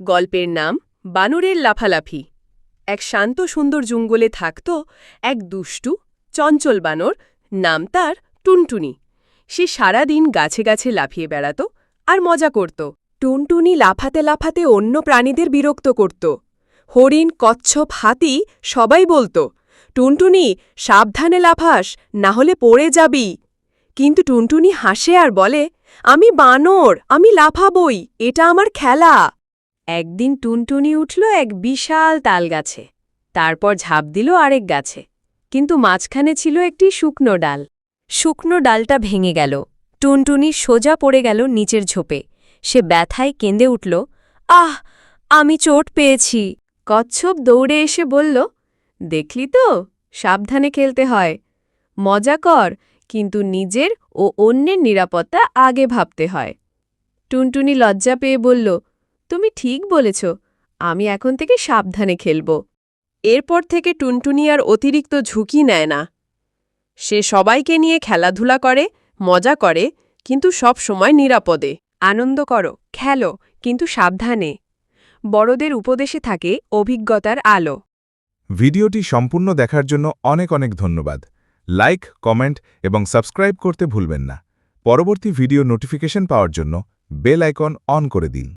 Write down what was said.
গল্পের নাম বানরের লাফালাফি। এক শান্ত সুন্দর জঙ্গলে থাকত এক দুষ্টু, চঞ্চল বানর, নাম তার টুনটুনি। সে সারাদিন গাছে গাছে লাফিয়ে বেড়াত আর মজা করত। টুনটুনি লাফাতে লাফাতে অন্য প্রাণীদের বিরক্ত করত। হরিণ, কচ্ছপ, হাতি সবাই বলতো, টুনটুনি, সাবধানে লাফাস, না হলে পড়ে যাবি। কিন্তু টুনটুনি হাসে আর বলে, আমি বানর, আমি লাফাবই, এটা আমার খেলা। একদিন টুনটুনি উঠল এক বিশাল তাল গাছে তারপর ঝাঁপ দিল আরেক গাছে। কিন্তু মাঝখানে ছিল একটি শুকনো ডাল। শুকনো ডালটা ভেঙে গেল। টুনটুনি সোজা পড়ে গেল নিচের ঝোপে। সে ব্যথায় কেঁদে উঠল, আহ, আমি চোট পেয়েছি। কচ্ছপ দৌড়ে এসে বলল, দেখলি তো, সাবধানে খেলতে হয়। মজা কর, কিন্তু নিজের ও অন্যের নিরাপত্তা আগে ভাবতে হয়। টুনটুনি লজ্জা পেয়ে বলল তুমি ঠিক বলেছ, আমি এখন থেকে সাবধানে খেলব। এরপর থেকে টুনটুনি আর অতিরিক্ত ঝুঁকি নেয় না। সে সবাইকে নিয়ে খেলাধুলা করে, মজা করে, কিন্তু সব সময় নিরাপদে। আনন্দ করো, খেলো, কিন্তু সাবধানে। বড়দের উপদেশে থাকে অভিজ্ঞতার আলো। ভিডিওটি সম্পূর্ণ দেখার জন্য অনেক অনেক ধন্যবাদ। লাইক, কমেন্ট এবং সাবস্ক্রাইব করতে ভুলবেন না। পরবর্তী ভিডিও নোটিফিকেশন পাওয়ার জন্য বেল আইকন অন করে দিন।